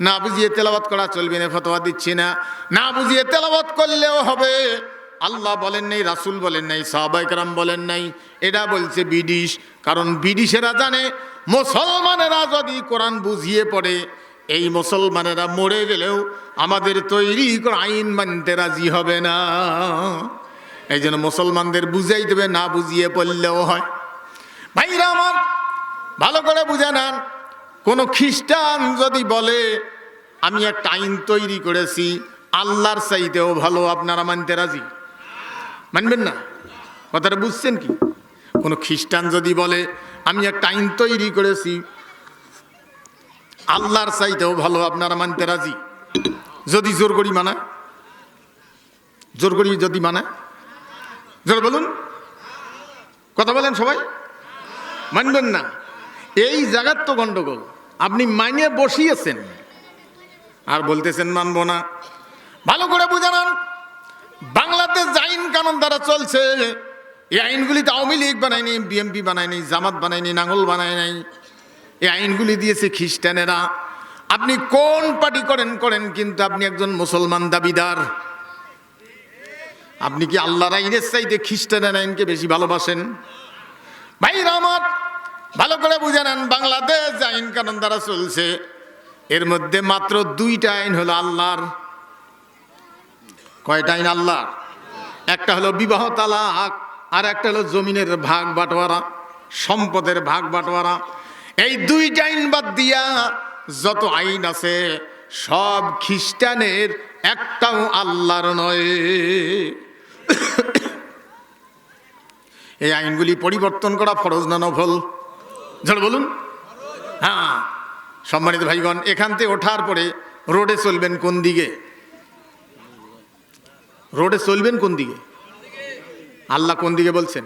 না বুঝিয়ে তেলাওয়াত করা চলবে না, ফতোয়া দিচ্ছি না। না বুঝিয়ে তেলাওয়াত করলেও হবে। আল্লাহ বলেন নাই, রাসুল বলেন নাই সাহবাইকরাম বলেন নাই। এটা বলছে বিডিশ কারণ বিডিশেরা জানে, মুসলমানেরা যদি কোরআন বুঝিয়ে পড়ে, এই মুসলমানেরা মরে গেলেও আমাদের তৈরি আইন মানতে রাজি হবে না। এই জন্য মুসলমানদের বুঝাই দেবে, না বুঝিয়ে পড়লেও হয়। ভাইরা আমার, ভালো করে বুঝে নেন। কোনো খ্রিস্টান যদি বলে, আমি একটা আইন তৈরি করেছি, আল্লাহর চাইতেও ভালো, আপনারা মানতে রাজি? মানবেন না? কথাটা বুঝছেন কি? কোনো খ্রিস্টান যদি বলে, আমি একটা আইন তৈরি করেছি, আল্লাহর চাইতেও ভালো, আপনারা মানতে রাজি? যদি জোর করি মানা জোর করি যদি মানা জোর বলুন। কথা বলেন সবাই? মানবেন না। এই জায়গার তো গন্ডগোল। আপনি মাইনে বসিয়েছেন। আর বলতেছেন, মানবো না। ভালো করে বুঝানান বাংলাদেশ যে আইন কানুন দ্বারা চলছে, এই আইনগুলি তো আওয়ামী লীগ বানায়নি বিএমপি বানায়নি জামাত বানায়নি নাঙ্গল বানায় নাই। এই আইনগুলি দিয়েছে খ্রিস্টানেরা। আপনি কোন পার্টি করেন করেন কিন্তু আপনি একজন মুসলমান দাবিদার। আপনি কি আল্লাহর আইনের চাইতে খ্রিস্টানের আইনকে বেশি ভালোবাসেন? ভাই আমার ভালো করে বুঝে নেন, বাংলাদেশ যে আইন কানুন দ্বারা চলছে, এর মধ্যে মাত্র দুইটা আইন হলো আল্লাহর। কয়টা আইন আল্লাহর? একটা হলো বিবাহ তালাক, আর একটা হলো জমিনের ভাগ বাটোয়ারা, সম্পদের ভাগ বাটোয়ারা। এই দুইটা আইন বাদ দিয়া যত আইন আছে, সব খ্রিস্টানের একটাও আল্লাহর নয়। এই আইনগুলি পরিবর্তন করা ফরজ না নফল? ঝড় বলুন। হ্যাঁ সম্মানিত ভাইগণ, এখান থেকে ওঠার পরে রোডে চলবেন কোন দিকে? রোডে চলবেন কোন দিকে? আল্লাহ কোন দিকে বলছেন?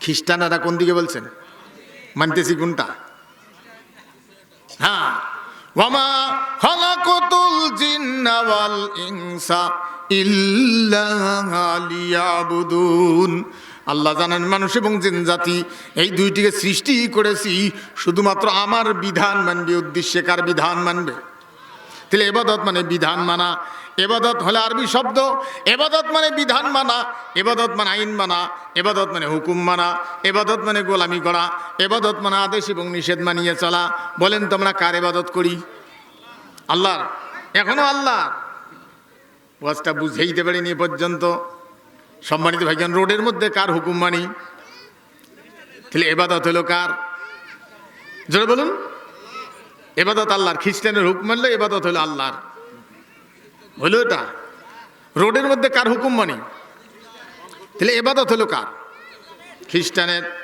খ্রিস্টানারা কোন দিকে বলছেন? মানতেছি কোনটা? হ্যাঁ। ওয়ামা খালাকাতুল জিন্না ওয়াল ইনসা ইল্লা লিয়াবুদুন। আল্লাহ জানেন মানুষ এবং জিন জাতি। এই দুইটিকে সৃষ্টি করেছি, শুধুমাত্র আমার বিধান মানবে, উদ্দেশ্যে কার বিধান মানবে? তাহলে এবাদত মানে বিধান মানা, এবাদত হলে আরবি শব্দ, এবাদত মানে বিধান মানা, এবাদত মানে আইন মানা, এবাদত মানে হুকুম মানা, এবাদত মানে গোলামি করা, এবাদত মানে আদেশ এবং নিষেধ মানিয়ে চলা। বলেন তোমরা কার এবাদত করি? আল্লাহর? এখনও আল্লাহ ওয়াজটা বুঝেইতে পারিনি পর্যন্ত। সম্মানিত ভাইজান, রোডের মধ্যে কার হুকুম মানি? তাহলে এবাদত হলো কার? জোরে বলুন। এবাদত আল্লাহর, খ্রিস্টানের হুকুম মানলে এবাদত হলো আল্লাহর। হলো এটা। রোডের মধ্যে কার হুকুম মানি? তাহলে এবাদত হলো কার? খ্রিস্টানের।